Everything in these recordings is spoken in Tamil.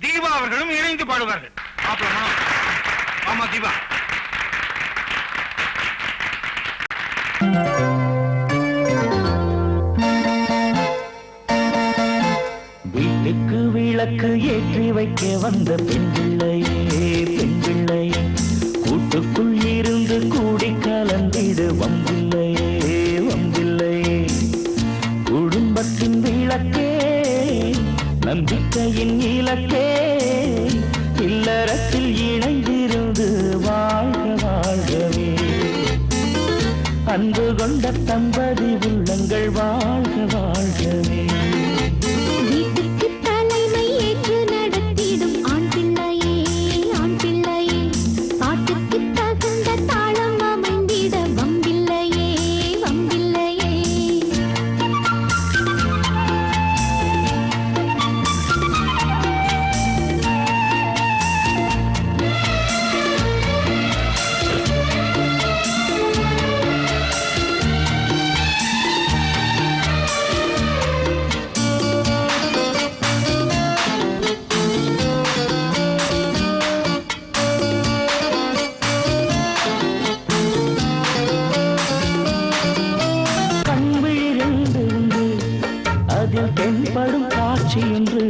தீபா அவர்களும் இணைந்து பாடுவார்கள். ஆமா தீபா. வீட்டுக்கு விளக்கு ஏற்றி வைக்க வந்த பெண் பிள்ளையே பெண் பிள்ளை. கூட்டுக்குள் நம்பிக்கையின் இலக்கே இல்லறத்தில் இணைந்திருந்து வாழ்க வாழ்கவே. அன்பு கொண்ட தம்பதி உள்ளங்கள் வாழ்க வாழ்கவே. அதில் தென்படும் காட்சி என்று.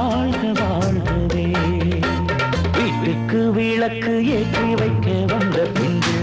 வாழ்க வாழ்கவே. வீட்டுக்கு விளக்கு ஏற்றி வைக்க வந்த பின்பு